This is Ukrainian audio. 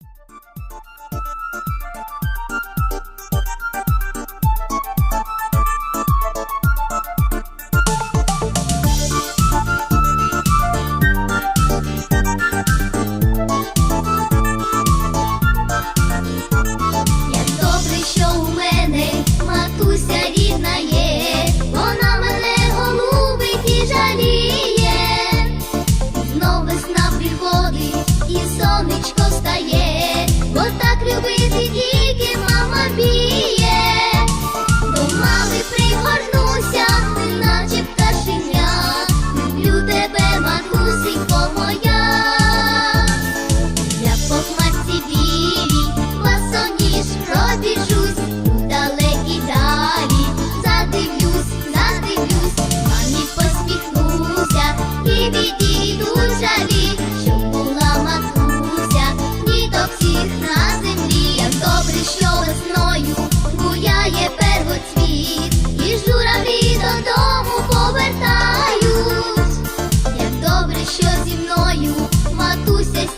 Як що весною буяє первоцвіт, і журавлі додому повертають, як добре, що зі мною матуся.